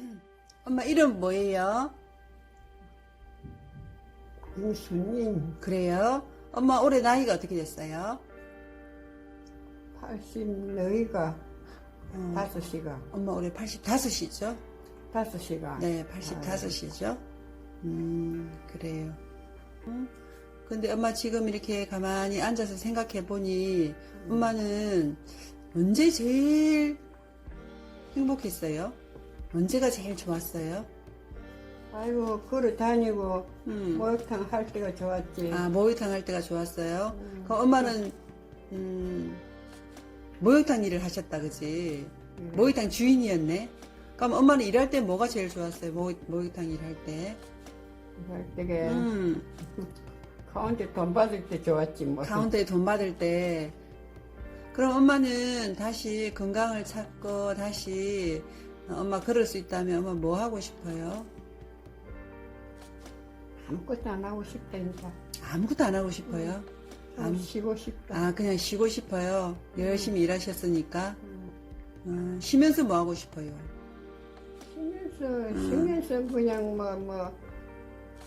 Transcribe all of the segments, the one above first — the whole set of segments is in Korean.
엄마 이름 뭐예요? 김순인 그래요? 엄마 올해 나이가 어떻게 됐어요? 80 너희가 어, 다섯 시가 엄마 올해 85이죠? 다섯 시가 네, 85이죠? 음, 그래요. 음, 근데 엄마 지금 이렇게 가만히 앉아서 생각해 보니 엄마는 언제 제일 행복했어요? 언제가 제일 좋았어요? 아이고 걸어 다니고 음. 목욕탕 할 때가 좋았지 아, 목욕탕 할 때가 좋았어요? 음. 그럼 엄마는, 음, 목욕탕 일을 하셨다, 그지? 음. 목욕탕 주인이었네? 그럼 엄마는 일할 때 뭐가 제일 좋았어요? 목, 목욕탕 일할 때? 할 때게 음, 가운데 돈 받을 때 좋았지 뭐 가운데 돈 받을 때. 그럼 엄마는 다시 건강을 찾고 다시 엄마 그럴 수 있다면 엄마 뭐 하고 싶어요? 아무것도 안 하고 싶다니까 아무것도 안 하고 싶어요? 좀 아무- 쉬고 싶다 아, 그냥 쉬고 싶어요. 열심히 일하셨으니까. 음. 음, 쉬면서 뭐 하고 싶어요? 쉬면서 음. 쉬면서 그냥 뭐 뭐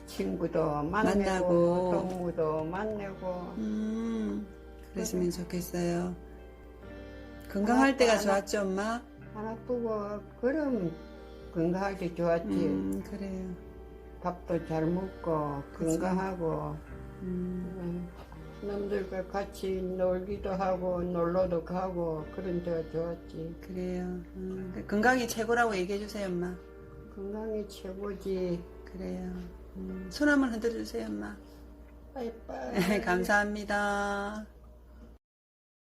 친구도 만나고, 만나고. 동무도 만나고 음, 그랬으면 좋겠어요. 건강할 때가 좋았죠, 엄마? 안 아프고 그럼 건강하게 좋았지 음, 그래요. 밥도 잘 먹고 그치. 건강하고 음, 음, 남들과 같이 놀기도 하고 놀러도 가고 그런 데가 좋았지 그래요. 음, 건강이 최고라고 얘기해 주세요, 엄마. 건강이 최고지 그래요. 음, 손 한번 흔들어 주세요, 엄마. 빠이빠이 감사합니다.